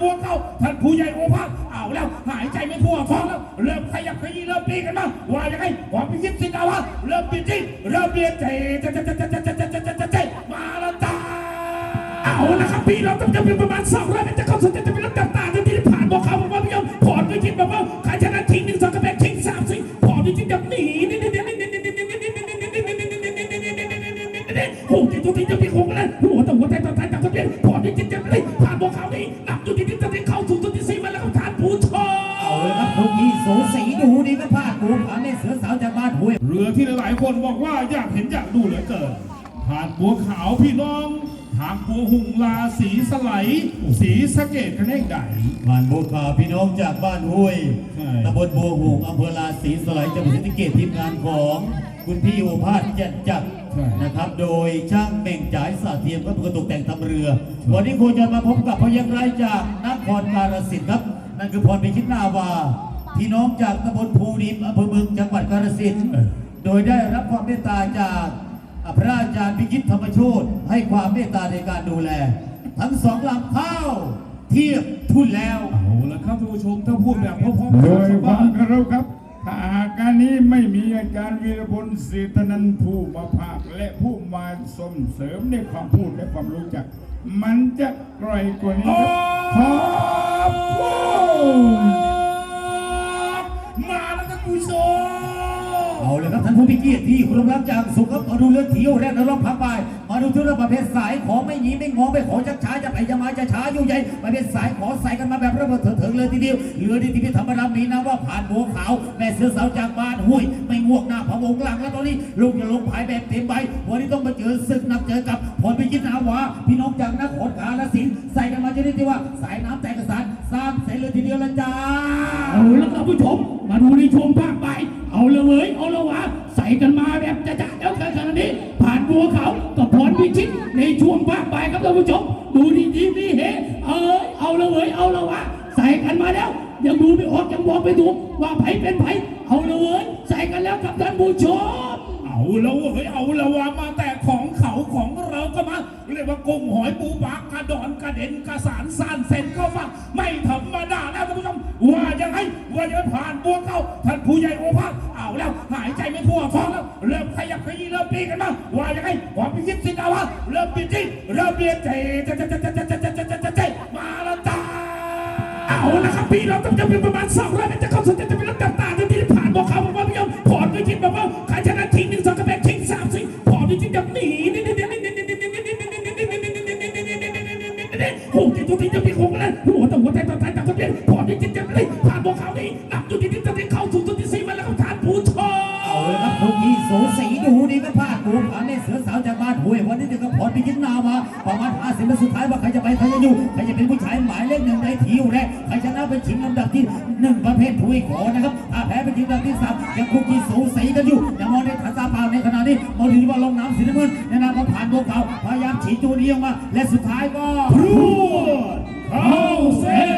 บัวเข้าท่านผู้ใหญ่โอภาสเอาแล้วหายใจไม่ทั่วท้องแล้วเริ่มขยับขยี้เริ่มปีกันมาว่ายังไงความพิชิตสินาวะเริ่มปลี่ยนที่เริ่มเปลี่ยนใจใจใจใจใจใจใจใจใจใจมาแล้วจ้าเอาละครับพี่เราต้องจะเป็นประมาณสองร้อยเมตรจะเข้าสู่จะเป็นลำดับตาที่ผ่านบอกเขาบอกว่าพี่ยมพอดไม่คิดแบบว่าใครชนะทิ้งหนึ่งสองกระแบกทิ้งสามสี่พอดไม่คิดแบบหนีนี่นี่นี่นี่นี่นี่นี่นี่นี่โอ้ยตัวที่จะมีโครงแล้วหัวแต่หัวใจต่อ สูสีดูดีก็พลาดกูผ่านในเสือสาวจากบ้านห้วยเรือที่หลายๆคนบอกว่าอยากเห็นอยากดูเหลือเกินผ่านบัวขาวพี่น้องทางบัวหุงลาสีสไลสีสะเกดกันเองใดผ่านบัวขาวพี่น้องจากบ้านห้วยใช่ตำบลบัวหูอำเภอลาศรีสไลจังหวัดศรีสะเกษทีมงานของคุณพี่โอภาสเจ็ดจักรนะครับ โดยช่างเม่งจ่ายสาเทียมก็เป็นตกแต่งทำเรือ วันนี้โคจะมาพบกับพยัญไรจากนครกาฬสินธุ์ครับ นั่นคือพรพิชิตนาวา พี่น้องจากตำบลภูดิมอำเภอเมืองจังหวัดกาฬสินธุ์โดยได้รับความเมตตาจากพระอาจารย์พิชิตธรรมโชตให้ความเมตตาในการดูแล ทั้งสองลำเข้าเทียบทุนแล้วเอาละครับท่านผู้ชมถ้าพูดแบบพ่อๆโดยชาวควาบ้ามนเคารพครับถ้าหากการนี้ไม่มีอาจารย์วีรพลศรีตนันท์ผู้มาภาคและผู้มาส่งเสริมในความพูดและความรู้จัก มันจะไกลกว่านี้ครับขอบคุณ มาแล้วครับผู้ชมเอาเลยครับท่านผู้มีเกียรติที่เคารพรักจากสุขครับมาดูเรือเที่ยวแรกในรอบพักไปมาดูเที่ยวประเภทสายขอไม่หนีไม่งอไม่ขอจะช้าจะไปจะมาจะช้าอยู่ใหญ่ประเภทสายขอใส่กันมาแบบระเบิดเถิดๆเลยทีเดียวเรือที่ที่พิธรรมดามีนะว่าผ่านบัวขาวแม่เสือสาวจากบ้านห้วย ไม่งวกหน้าพะวงหลังแล้วตอนนี้ลูกจะลงพายแบบเต็มใบวันนี้ต้องมาเจอศึกหนักเจอกับพลพิจิตรนาวาพี่น้องจากนครกาฬสินธุ์ใส่กันมาจะได้ที่ว่าสายน้ำแตกกระสานสร้างเสร็จเลยทีเดียวละจ้าเอาละครับผู้ชมมา ดูในช่วงภาคบ่ายเอาละเว้ย เอาละวะ ใส่กันมาแบบจะจะแล้วกันขนาดนี้ ผ่านบัวเขากับพรพิชิตในช่วงภาคบ่ายครับท่านผู้ชม ดูดีดีนี่เฮเอ้เอาละเว้ย เอาละวะ ใส่กันมาแล้วยังดูไม่ออกยังบอกไม่ถูกว่าไผเป็นไผเอาละเว้ย ใส่กันแล้วครับท่านผู้ชม เอาล้วเฮ้ย เอาล้วว่ามาแต่ของ ขาของเราก็มา เรียกว่ากุ้งหอยปูปลากระดอนกระเด็นกระสานสานเส้นเข้าฟังไม่ธรรมดาแล้วท่านผู้ชมว่ายังไงว่ายังผ่านบัวเข้าท่านผู้ใหญ่โอภาสเอาแล้ว หายใจไม่ทั่วท้องแล้วเริ่มขยับขยี้เริ่มปีกันมาว่ายังไงความพิชิตสินาวะเริ่มปลี่ยนที่เริ่มเปลี่ยนใจจใจใจใจใจใจใจใจใจมาแล้วจ้าเอาละครับพี่เราต้องจะเป็นประมาณสองร้อยเมตรจะเข้าสู่ จิตจุติจะเป็นขงนั้นหัวต่อหัวใจต่อใจต่างก็เปลี่ยนพอที่จิตจะติดผ่านบอกเขาดีนับจุติจิตจะติดเข้าสู่จุติสี่มาแล้วเขาทานผู้ชมเอาลยครับตรงนี้สูสีดูดีครับพา โอ้ยวันนี้เดี๋ยวก็พอพิจิตนามาประมาณห้าสิบสุดท้ายว่าใครจะไปใครจะอยู่ใครจะเป็นผู้ชายหมายเลขหนึ่งในทีวแรกใครชนะเป็นชิงลำดับที่หนึ่งประเภทถ้ยขอนะครับถ้าแพ้เป็นชิงลำดับที่สามยังคุกกี้สูสีกันอยู่ยังมองในฐานตาเปล่าในขณะนี้มองดูว่าลงน้ำสีน้ำเงินในนามของผ่านพวกเขาพยายามฉีดตัวนี้ออกมา และสุดท้ายก็พรวดเข้าเส้น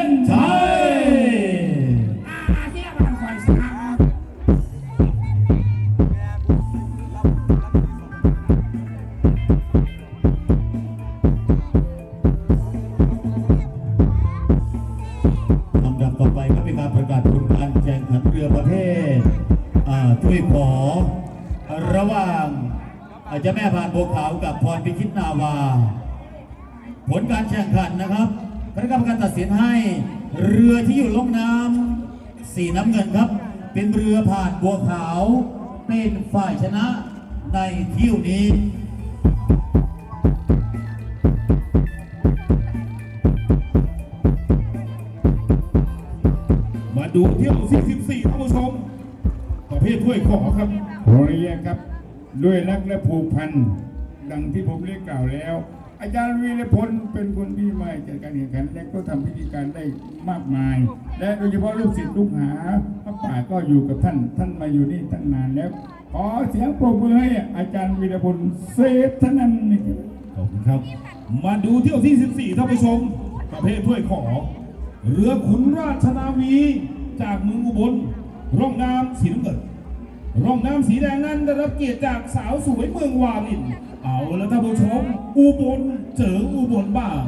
ขันเรือประเภทอ่าถ้วยขอ ระหว่างอาเจ้าแม่พานบัวขาวกับพรพิชิตนาวา ผลการแข่งขันนะครับคณะกรรมการตัดสินให้เรือที่อยู่ล่องน้ำสีน้ำเงินครับ เป็นเรือผ่านบัวขาว เป็นฝ่ายชนะในเที่ยวนี้มาดูเที่ยว วยขอครับขออนุญาตครับ ด้วยรักและผูกพัน ดังที่ผมเรียกกล่าวแล้ว อาจารย์วีรพลเป็นคนที่มาจัดการแข่งขันและก็ทำพิธีการได้มากมาย และโดยเฉพาะลูกศิษย์ลูกหาพระป่าก็อยู่กับท่าน ท่านมาอยู่นี่ตั้งนานแล้ว ขอเสียงปรบมือให้อาจารย์วีรพลเศรษฐนันท์นี่ครับขอบคุณครับ มาดูเที่ยวที่ 14ท่านผู้ชม ประเภทถ้วยขอ เรือขุนราชนาวี จากเมืองอุบลร่องน้ำสีน้ำเงิน ร่องน้ำสีแดงนั้นได้รับเกียรติจากสาวสวยเมืองวาลิน เอาแล้วท่านผู้ชมอุบลเจออุบลบ้าง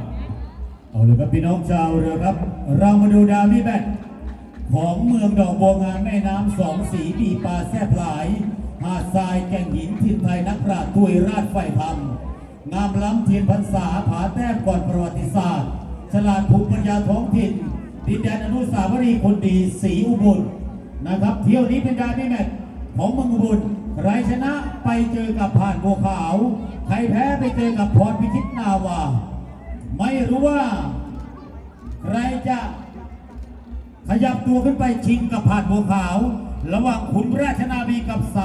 เอาเลยครับพี่น้องชาวเรือครับ เรามาดูดาวิแบตของเมืองดอกบัวงามแม่น้ำสองสีมีปลาแซ่บหลาย หาดทรายแก่งหินทินไทยนักปราชญ์ตุยราชไฟธรรม งามล้ำเทียนพรรษาผาแต้มก่อนประวัติศาสตร์ ฉลาดภูมิปัญญาท้องถิ่นดินแดนอนุสาวรีย์คนดีสีอุบลนะครับ เที่ยวนี้เป็นดาวิแมตช์ ของมังอุบลใครชนะไปเจอกับผ่านบัวขาว ใครแพ้ไปเจอกับพรพิชิตนาวา ไม่รู้ว่า ใครจะขยับตัวขึ้นไปชิงกับผ่านบัวขาว ระหว่างขุนราชนาวีกับสา